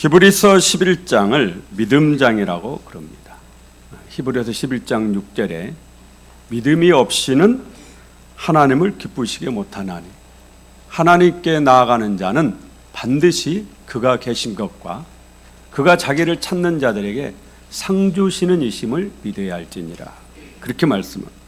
히브리서 11장을 믿음장이라고 그럽니다. 히브리서 11장 6절에 믿음이 없이는 하나님을 기쁘시게 못하나니 하나님께 나아가는 자는 반드시 그가 계신 것과 그가 자기를 찾는 자들에게 상 주시는 이심을 믿어야 할지니라. 그렇게 말씀합니다.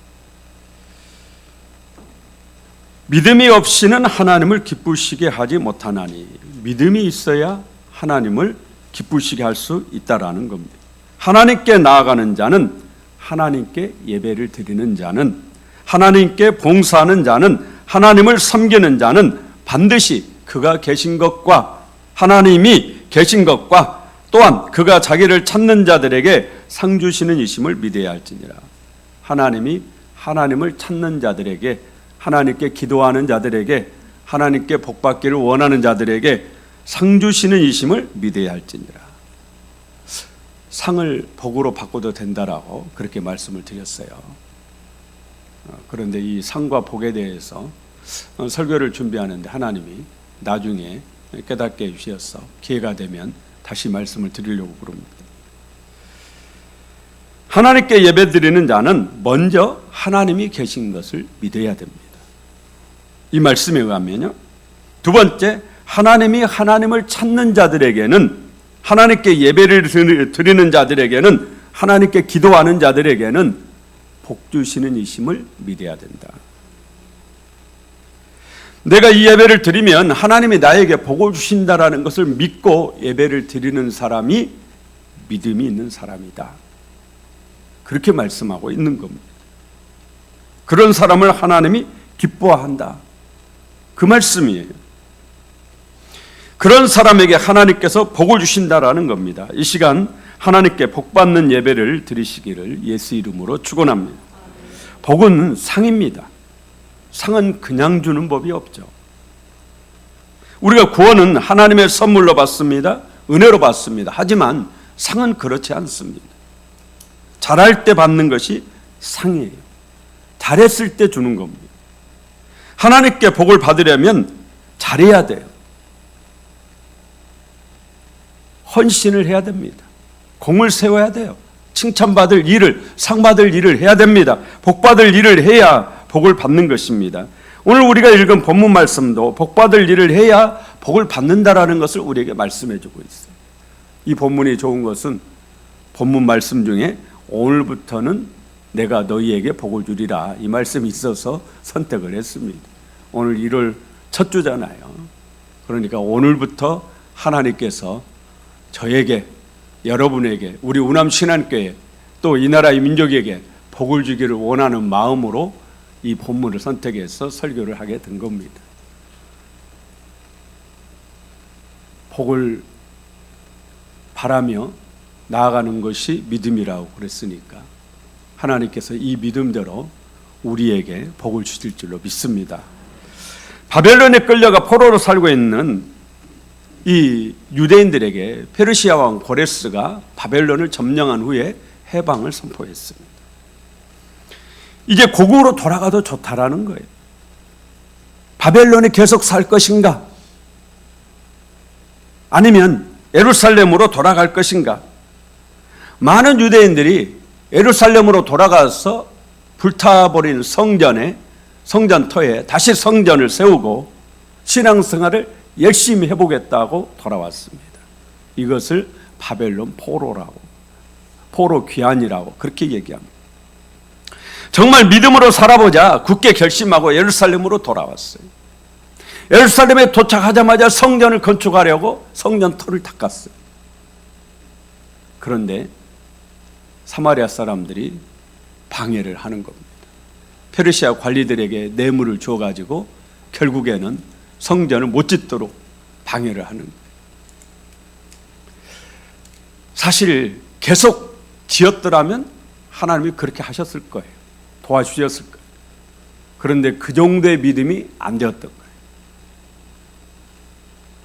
믿음이 없이는 하나님을 기쁘시게 하지 못하나니 믿음이 있어야 하나님을 기쁘시게 할 수 있다라는 겁니다. 하나님께 나아가는 자는 하나님께 예배를 드리는 자는 하나님께 봉사하는 자는 하나님을 섬기는 자는 반드시 그가 계신 것과 하나님이 계신 것과 또한 그가 자기를 찾는 자들에게 상 주시는 이심을 믿어야 할지니라. 하나님이 하나님을 찾는 자들에게 하나님께 기도하는 자들에게 하나님께 복받기를 원하는 자들에게 상 주시는 이심을 믿어야 할지니라. 상을 복으로 바꿔도 된다라고 그렇게 말씀을 드렸어요. 어, 그런데 이 상과 복에 대해서 어, 설교를 준비하는데 하나님이 나중에 깨닫게 해주셔서 기회가 되면 다시 말씀을 드리려고 그럽니다. 하나님께 예배 드리는 자는 먼저 하나님이 계신 것을 믿어야 됩니다. 이 말씀에 의하면요. 두 번째, 하나님이 하나님을 찾는 자들에게는 하나님께 예배를 드리는 자들에게는 하나님께 기도하는 자들에게는 복 주시는 이심을 믿어야 된다. 내가 이 예배를 드리면 하나님이 나에게 복을 주신다라는 것을 믿고 예배를 드리는 사람이 믿음이 있는 사람이다. 그렇게 말씀하고 있는 겁니다. 그런 사람을 하나님이 기뻐한다. 그 말씀이에요. 그런 사람에게 하나님께서 복을 주신다라는 겁니다. 이 시간 하나님께 복 받는 예배를 드리시기를 예수 이름으로 축원합니다. 복은 상입니다. 상은 그냥 주는 법이 없죠. 우리가 구원은 하나님의 선물로 받습니다. 은혜로 받습니다. 하지만 상은 그렇지 않습니다. 잘할 때 받는 것이 상이에요. 잘했을 때 주는 겁니다. 하나님께 복을 받으려면 잘해야 돼요. 헌신을 해야 됩니다. 공을 세워야 돼요. 칭찬받을 일을, 상받을 일을 해야 됩니다. 복받을 일을 해야 복을 받는 것입니다. 오늘 우리가 읽은 본문 말씀도 복받을 일을 해야 복을 받는다라는 것을 우리에게 말씀해 주고 있어요. 이 본문이 좋은 것은 본문 말씀 중에 오늘부터는 내가 너희에게 복을 주리라 이 말씀이 있어서 선택을 했습니다. 오늘 1월 첫 주잖아요. 그러니까 오늘부터 하나님께서 저에게 여러분에게 우리 우남 신안교회 또 이 나라의 민족에게 복을 주기를 원하는 마음으로 이 본문을 선택해서 설교를 하게 된 겁니다. 복을 바라며 나아가는 것이 믿음이라고 그랬으니까 하나님께서 이 믿음대로 우리에게 복을 주실 줄로 믿습니다. 바벨론에 끌려가 포로로 살고 있는 이 유대인들에게 페르시아 왕 고레스가 바벨론을 점령한 후에 해방을 선포했습니다. 이제 고국으로 돌아가도 좋다라는 거예요. 바벨론에 계속 살 것인가? 아니면 예루살렘으로 돌아갈 것인가? 많은 유대인들이 예루살렘으로 돌아가서 불타버린 성전에 성전터에 다시 성전을 세우고 신앙생활을 열심히 해보겠다고 돌아왔습니다. 이것을 바벨론 포로라고, 포로 귀환이라고 그렇게 얘기합니다. 정말 믿음으로 살아보자 굳게 결심하고 예루살렘으로 돌아왔어요. 예루살렘에 도착하자마자 성전을 건축하려고 성전 터를 닦았어요. 그런데 사마리아 사람들이 방해를 하는 겁니다. 페르시아 관리들에게 뇌물을 줘가지고 결국에는 성전을 못 짓도록 방해를 하는 거예요. 사실 계속 지었더라면 하나님이 그렇게 하셨을 거예요. 도와주셨을 거예요. 그런데 그 정도의 믿음이 안 되었던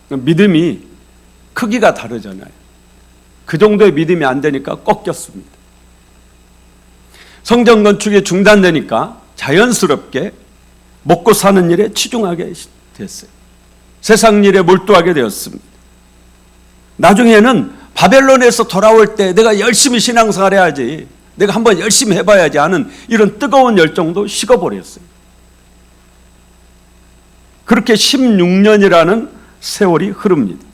거예요. 믿음이 크기가 다르잖아요. 그 정도의 믿음이 안 되니까 꺾였습니다. 성전 건축이 중단되니까 자연스럽게 먹고 사는 일에 치중하게 됐어요. 세상 일에 몰두하게 되었습니다. 나중에는 바벨론에서 돌아올 때 내가 열심히 신앙생활 해야지. 내가 한번 열심히 해봐야지 하는 이런 뜨거운 열정도 식어버렸어요. 그렇게 16년이라는 세월이 흐릅니다.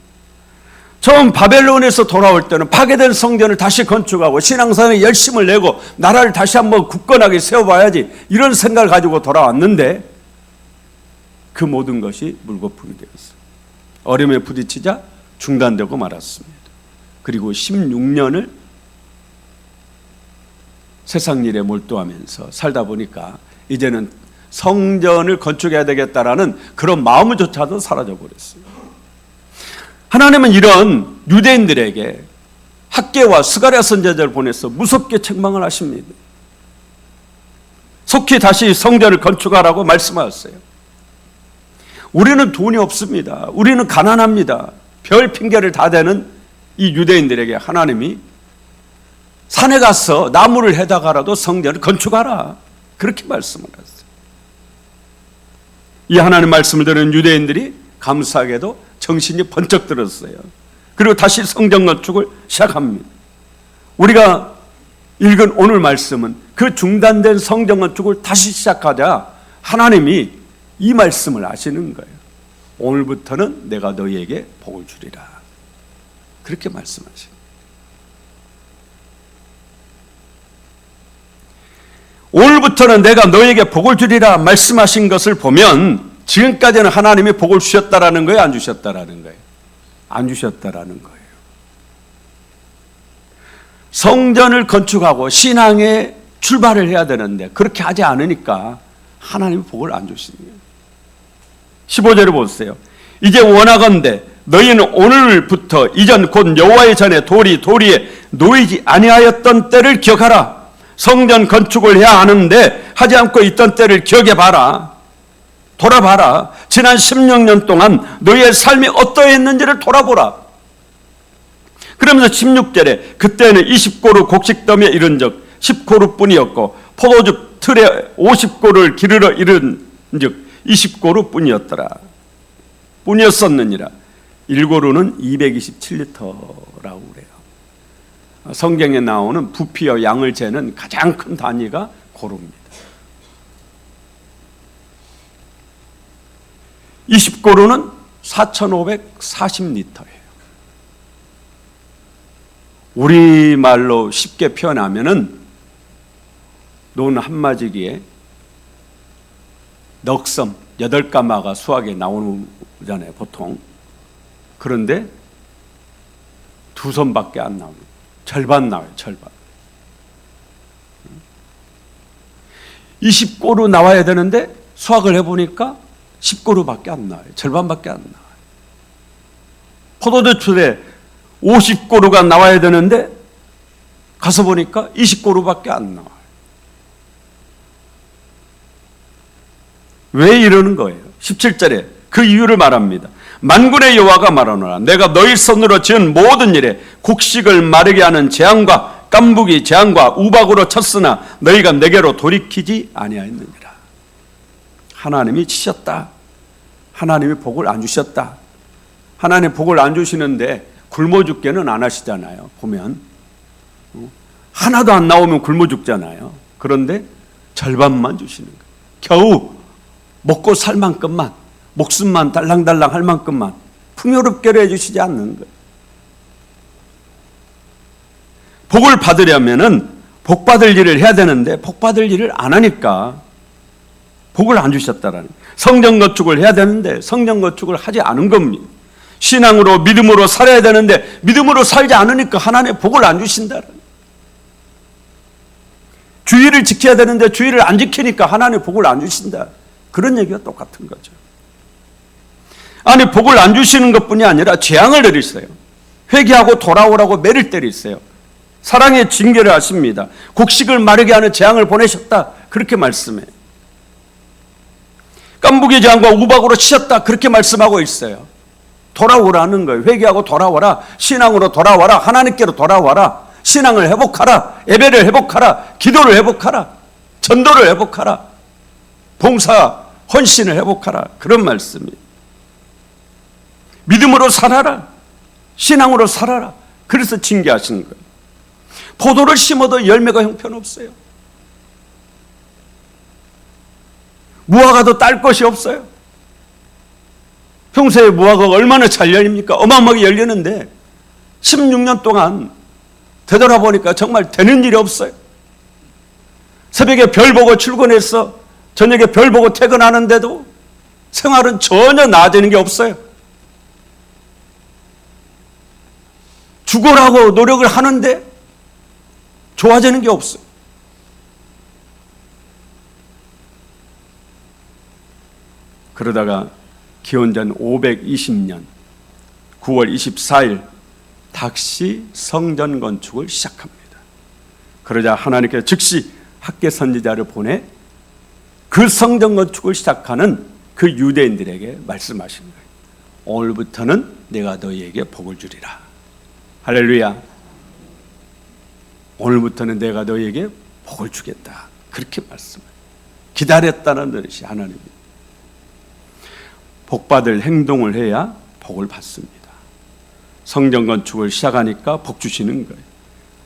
처음 바벨론에서 돌아올 때는 파괴된 성전을 다시 건축하고 신앙생활에 열심을 내고 나라를 다시 한번 굳건하게 세워봐야지 이런 생각을 가지고 돌아왔는데 그 모든 것이 물거품이 되었어요. 어려움에 부딪히자 중단되고 말았습니다. 그리고 16년을 세상 일에 몰두하면서 살다 보니까 이제는 성전을 건축해야 되겠다라는 그런 마음조차도 사라져 버렸어요. 하나님은 이런 유대인들에게 학계와 스가랴 선제자를 보내서 무섭게 책망을 하십니다. 속히 다시 성전을 건축하라고 말씀하셨어요. 우리는 돈이 없습니다. 우리는 가난합니다. 별 핑계를 다 대는 이 유대인들에게 하나님이 산에 가서 나무를 해다가라도 성전을 건축하라. 그렇게 말씀을 하셨어요. 이 하나님 말씀을 들은 유대인들이 감사하게도 정신이 번쩍 들었어요. 그리고 다시 성전 건축을 시작합니다. 우리가 읽은 오늘 말씀은 그 중단된 성전 건축을 다시 시작하자 하나님이 이 말씀을 하시는 거예요. 오늘부터는 내가 너희에게 복을 주리라. 그렇게 말씀하십니다. 오늘부터는 내가 너에게 복을 주리라 말씀하신 것을 보면 지금까지는 하나님이 복을 주셨다라는 거예요, 안 주셨다라는 거예요? 안 주셨다라는 거예요. 성전을 건축하고 신앙에 출발을 해야 되는데 그렇게 하지 않으니까 하나님이 복을 안 주시는 거예요. 15절을 보세요. 이제 원하건대 너희는 오늘부터 이전 곧 여호와의 전에 돌이 도리에 놓이지 아니하였던 때를 기억하라. 성전 건축을 해야 하는데 하지 않고 있던 때를 기억해 봐라. 돌아봐라. 지난 16년 동안 너희의 삶이 어떠했는지를 돌아보라. 그러면서 16절에 그때는 20고루 곡식덤에 이른 적 10고루뿐이었고 포도즙 틀에 50고루를 기르러 이른 즉 20고루 뿐이었더라. 뿐이었었느니라. 1고루는 227리터라고 그래요. 성경에 나오는 부피와 양을 재는 가장 큰 단위가 고루입니다. 20고루는 4,540리터예요. 우리말로 쉽게 표현하면은 논 한마지기에 넉섬 여덟 가마가 수학에 나오잖아요, 보통. 그런데 두 섬밖에 안 나옵니다. 절반 나와요, 절반. 20고루 나와야 되는데 수학을 해보니까 10고루밖에 안 나와요. 절반밖에 안 나와요. 포도주출에 50고루가 나와야 되는데 가서 보니까 20고루밖에 안 나와요. 왜 이러는 거예요? 17절에 그 이유를 말합니다. 만군의 여호와가 말하노라 내가 너희 손으로 지은 모든 일에 곡식을 마르게 하는 재앙과 깐부기 재앙과 우박으로 쳤으나 너희가 내게로 돌이키지 아니하였느니라. 하나님이 치셨다. 하나님이 복을 안 주셨다. 하나님 복을 안 주시는데 굶어 죽게는 안 하시잖아요. 보면 어? 하나도 안 나오면 굶어 죽잖아요. 그런데 절반만 주시는 거예요. 겨우 먹고 살 만큼만 목숨만 달랑달랑 할 만큼만 풍요롭게 해주시지 않는 거예요. 복을 받으려면은 복 받을 일을 해야 되는데 복 받을 일을 안 하니까 복을 안 주셨다라는 성전 건축을 해야 되는데 성전 건축을 하지 않은 겁니다. 신앙으로 믿음으로 살아야 되는데 믿음으로 살지 않으니까 하나님의 복을 안 주신다는 주의를 지켜야 되는데 주의를 안 지키니까 하나님의 복을 안 주신다. 그런 얘기가 똑같은 거죠. 아니 복을 안 주시는 것뿐이 아니라 재앙을 내리세요. 회개하고 돌아오라고 매를 때리세요. 사랑의 징계를 하십니다. 곡식을 마르게 하는 재앙을 보내셨다. 그렇게 말씀해. 깐부기 재앙과 우박으로 치셨다. 그렇게 말씀하고 있어요. 돌아오라는 거예요. 회개하고 돌아와라. 신앙으로 돌아와라. 하나님께로 돌아와라. 신앙을 회복하라. 예배를 회복하라. 기도를 회복하라. 전도를 회복하라. 봉사, 헌신을 회복하라. 그런 말씀이에요. 믿음으로 살아라. 신앙으로 살아라. 그래서 징계하신 거예요. 포도를 심어도 열매가 형편없어요. 무화과도 딸 것이 없어요. 평소에 무화과가 얼마나 잘 열립니까? 어마어마하게 열리는데 16년 동안 되돌아보니까 정말 되는 일이 없어요. 새벽에 별 보고 출근해서 저녁에 별 보고 퇴근하는데도 생활은 전혀 나아지는 게 없어요. 죽으라고 노력을 하는데 좋아지는 게 없어요. 그러다가 기원전 520년 9월 24일 다시 성전 건축을 시작합니다. 그러자 하나님께 즉시 학계 선지자를 보내 그 성전 건축을 시작하는 그 유대인들에게 말씀하신 거예요. 오늘부터는 내가 너희에게 복을 주리라. 할렐루야. 오늘부터는 내가 너희에게 복을 주겠다. 그렇게 말씀을 기다렸다는 뜻이 하나님입니다. 복받을 행동을 해야 복을 받습니다. 성전 건축을 시작하니까 복 주시는 거예요.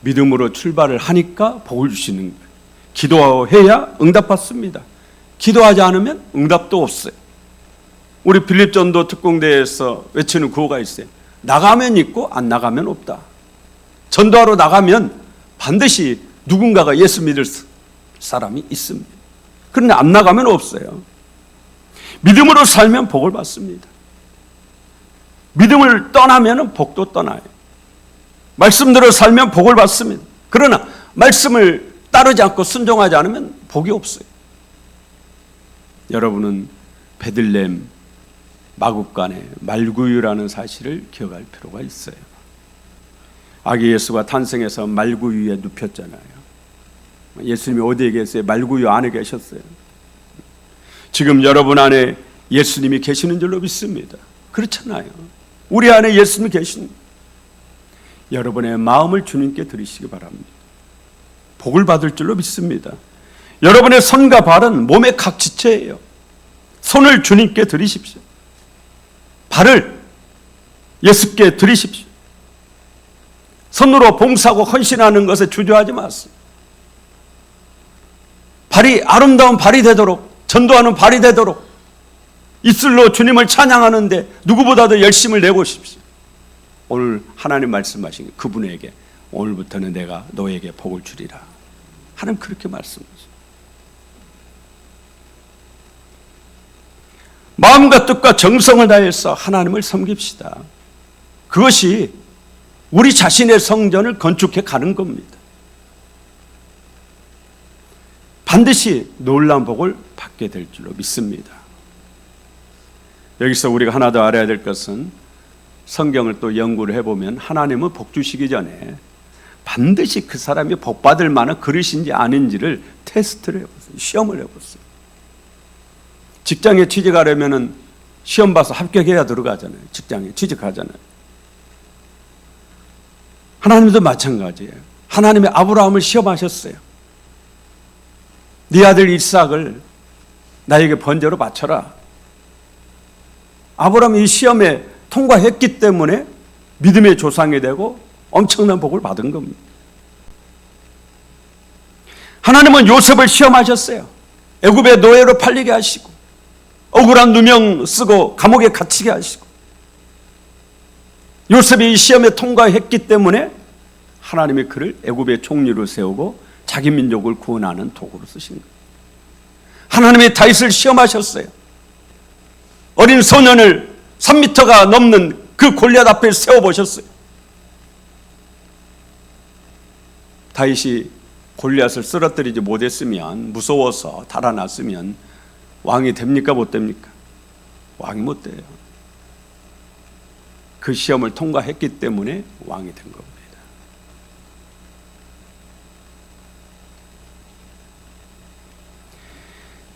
믿음으로 출발을 하니까 복을 주시는 거예요. 기도해야 응답받습니다. 기도하지 않으면 응답도 없어요. 우리 빌립전도 특공대에서 외치는 구호가 있어요. 나가면 있고 안 나가면 없다. 전도하러 나가면 반드시 누군가가 예수 믿을 사람이 있습니다. 그런데 안 나가면 없어요. 믿음으로 살면 복을 받습니다. 믿음을 떠나면 복도 떠나요. 말씀대로 살면 복을 받습니다. 그러나 말씀을 따르지 않고 순종하지 않으면 복이 없어요. 여러분은 베들렘 마국간의 말구유라는 사실을 기억할 필요가 있어요. 아기 예수가 탄생해서 말구유에 눕혔잖아요. 예수님이 어디에 계세요? 말구유 안에 계셨어요. 지금 여러분 안에 예수님이 계시는 줄로 믿습니다. 그렇잖아요. 우리 안에 예수님이 계신 여러분의 마음을 주님께 드리시기 바랍니다. 복을 받을 줄로 믿습니다. 여러분의 손과 발은 몸의 각 지체예요. 손을 주님께 드리십시오. 발을 예수께 드리십시오. 손으로 봉사하고 헌신하는 것에 주저하지 마세요. 발이 아름다운 발이 되도록 전도하는 발이 되도록 입술로 주님을 찬양하는데 누구보다도 열심을 싶습니다. 오늘 하나님 말씀하신 그분에게 오늘부터는 내가 너에게 복을 주리라. 하나님 그렇게 말씀하십니다. 마음과 뜻과 정성을 다해서 하나님을 섬깁시다. 그것이 우리 자신의 성전을 건축해 가는 겁니다. 반드시 놀라운 복을 받게 될 줄로 믿습니다. 여기서 우리가 하나 더 알아야 될 것은 성경을 또 연구를 해보면 하나님은 복 주시기 전에 반드시 그 사람이 복 받을 만한 그릇인지 아닌지를 테스트를 해보세요. 시험을 해보세요. 직장에 취직하려면은 시험 봐서 합격해야 들어가잖아요. 직장에 취직하잖아요. 하나님도 마찬가지예요. 하나님의 아브라함을 시험하셨어요. 네 아들 이삭을 나에게 번제로 바쳐라. 아브라함이 이 시험에 통과했기 때문에 믿음의 조상이 되고 엄청난 복을 받은 겁니다. 하나님은 요셉을 시험하셨어요. 애굽의 노예로 팔리게 하시고 억울한 누명 쓰고 감옥에 갇히게 하시고 요셉이 이 시험에 통과했기 때문에 하나님이 그를 애굽의 총리로 세우고 자기 민족을 구원하는 도구로 쓰신 거예요. 하나님이 다윗을 시험하셨어요. 어린 소년을 3미터가 넘는 그 골리앗 앞에 세워 보셨어요. 다윗이 골리앗을 쓰러뜨리지 못했으면 무서워서 달아났으면 왕이 됩니까 못 됩니까? 왕이 못 돼요. 그 시험을 통과했기 때문에 왕이 된 겁니다.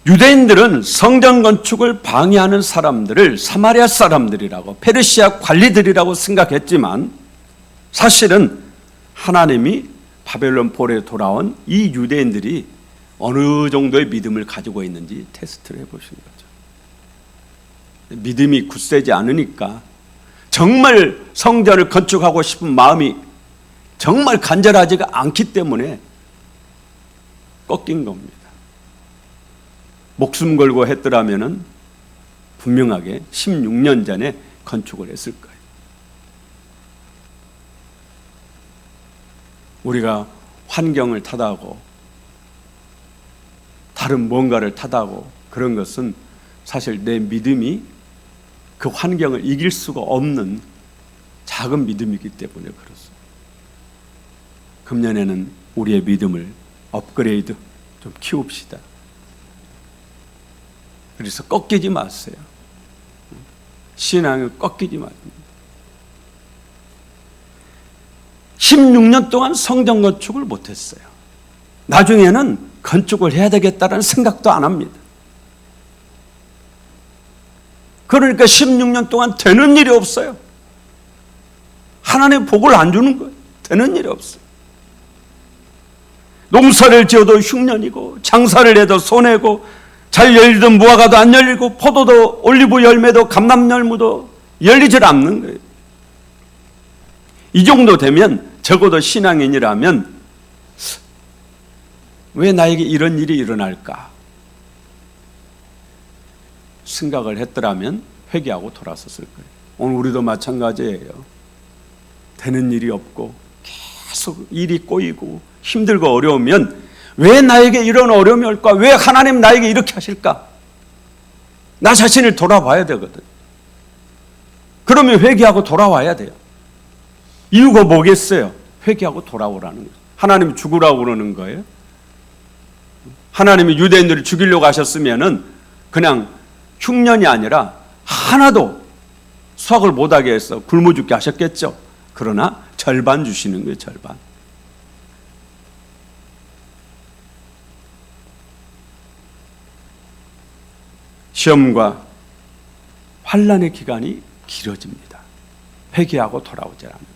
유대인들은 성전 건축을 방해하는 사람들을 사마리아 사람들이라고 페르시아 관리들이라고 생각했지만 사실은 하나님이 바벨론 폴에 돌아온 이 유대인들이 어느 정도의 믿음을 가지고 있는지 테스트를 해보신 거죠. 믿음이 굳세지 않으니까 정말 성전을 건축하고 싶은 마음이 정말 간절하지가 않기 때문에 꺾인 겁니다. 목숨 걸고 했더라면은 분명하게 16년 전에 건축을 했을 거예요. 우리가 환경을 탓하고 다른 뭔가를 탓하고 그런 것은 사실 내 믿음이 그 환경을 이길 수가 없는 작은 믿음이기 때문에 그렇습니다. 금년에는 우리의 믿음을 업그레이드 좀 키웁시다. 그래서 꺾이지 마세요. 신앙을 꺾이지 마세요. 16년 동안 성전 건축을 못했어요. 나중에는 건축을 해야 되겠다는 생각도 안 합니다. 그러니까 16년 동안 되는 일이 없어요. 하나님 복을 안 주는 거예요. 되는 일이 없어요. 농사를 지어도 흉년이고 장사를 해도 손해고 잘 열리던 무화과도 안 열리고 포도도 올리브 열매도 감람 열무도 열리질 않는 거예요. 이 정도 되면 적어도 신앙인이라면 왜 나에게 이런 일이 일어날까? 생각을 했더라면 회개하고 돌아섰을 거예요. 오늘 우리도 마찬가지예요. 되는 일이 없고 계속 일이 꼬이고 힘들고 어려우면 왜 나에게 이런 어려움이 올까? 왜 하나님 나에게 이렇게 하실까? 나 자신을 돌아봐야 되거든. 그러면 회개하고 돌아와야 돼요. 이유가 뭐겠어요? 회개하고 돌아오라는 거예요. 하나님이 죽으라고 그러는 거예요. 하나님이 유대인들을 죽이려고 하셨으면은 그냥 흉년이 아니라 하나도 수확을 못하게 해서 굶어 죽게 하셨겠죠. 그러나 절반 주시는 거예요, 절반. 시험과 환란의 기간이 길어집니다. 회개하고 돌아오지 않으면.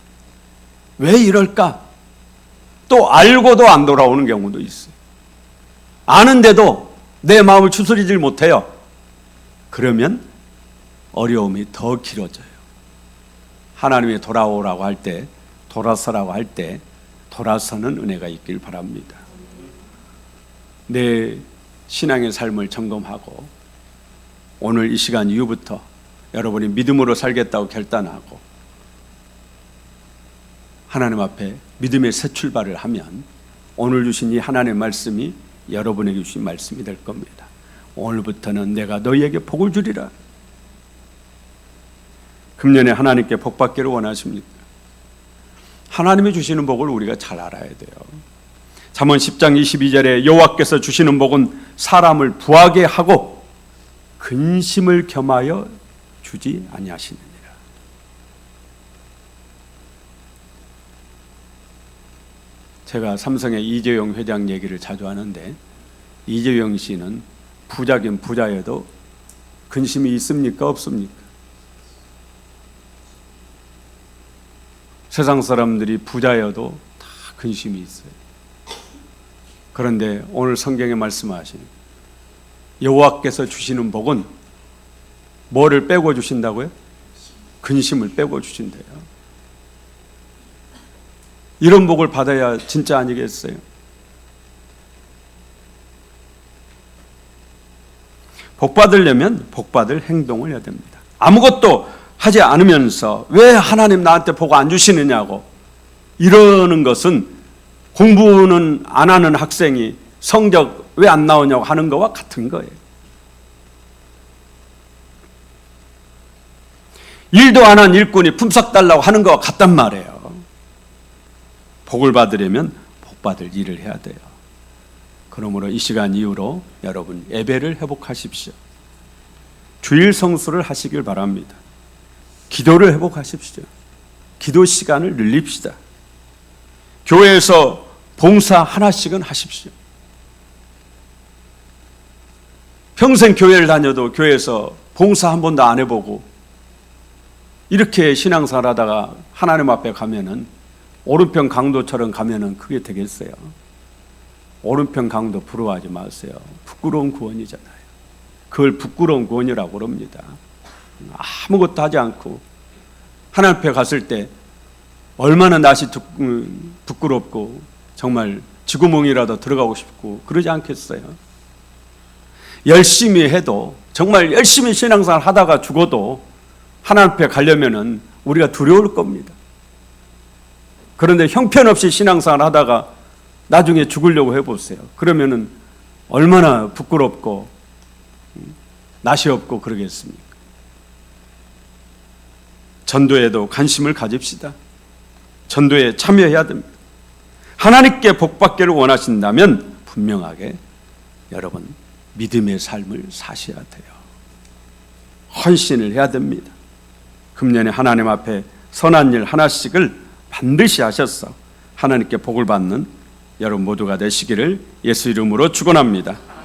왜 이럴까? 또 알고도 안 돌아오는 경우도 있어요. 아는데도 내 마음을 추스리질 못해요. 그러면 어려움이 더 길어져요. 하나님이 돌아오라고 할 때, 돌아서라고 할 때, 돌아서는 은혜가 있길 바랍니다. 내 신앙의 삶을 점검하고, 오늘 이 시간 이후부터 여러분이 믿음으로 살겠다고 결단하고, 하나님 앞에 믿음의 새 출발을 하면, 오늘 주신 이 하나님의 말씀이 여러분에게 주신 말씀이 될 겁니다. 오늘부터는 내가 너희에게 복을 주리라. 금년에 하나님께 복 받기를 원하십니까? 하나님이 주시는 복을 우리가 잘 알아야 돼요. 잠언 10장 22절에 여호와께서 주시는 복은 사람을 부하게 하고 근심을 겸하여 주지 아니하시느니라. 제가 삼성의 이재용 회장 얘기를 자주 하는데 이재용 씨는 부자긴 부자여도 근심이 있습니까 없습니까? 세상 사람들이 부자여도 다 근심이 있어요. 그런데 오늘 성경에 말씀하신 여호와께서 주시는 복은 뭐를 빼고 주신다고요? 근심을 빼고 주신대요. 이런 복을 받아야 진짜 아니겠어요? 복 받으려면 복 받을 행동을 해야 됩니다. 아무것도 하지 않으면서 왜 하나님 나한테 복 안 주시느냐고 이러는 것은 공부는 안 하는 학생이 성적 왜 안 나오냐고 하는 거와 같은 거예요. 일도 안 한 일꾼이 품삯 달라고 하는 거와 같단 말이에요. 복을 받으려면 복 받을 일을 해야 돼요. 그러므로 이 시간 이후로 여러분 예배를 회복하십시오. 주일 성수를 하시길 바랍니다. 기도를 회복하십시오. 기도 시간을 늘립시다. 교회에서 봉사 하나씩은 하십시오. 평생 교회를 다녀도 교회에서 봉사 한 번도 안 해보고 이렇게 신앙생활 하다가 하나님 앞에 가면은 오른편 강도처럼 가면은 그게 되겠어요. 오른편 강도 부러워하지 마세요. 부끄러운 구원이잖아요. 그걸 부끄러운 구원이라고 그럽니다. 아무것도 하지 않고 하나님 앞에 갔을 때 얼마나 낯이 두- 음, 부끄럽고 정말 쥐구멍이라도 들어가고 싶고 그러지 않겠어요? 열심히 해도 정말 열심히 신앙생활 하다가 죽어도 하나님 앞에 가려면은 우리가 두려울 겁니다. 그런데 형편없이 신앙생활 하다가 나중에 죽으려고 해보세요. 그러면은 얼마나 부끄럽고 음, 낯이 없고 그러겠습니까? 전도에도 관심을 가집시다. 전도에 참여해야 됩니다. 하나님께 복받기를 원하신다면 분명하게 여러분 믿음의 삶을 사셔야 돼요. 헌신을 해야 됩니다. 금년에 하나님 앞에 선한 일 하나씩을 반드시 하셔서 하나님께 복을 받는 여러분 모두가 되시기를 예수 이름으로 축원합니다.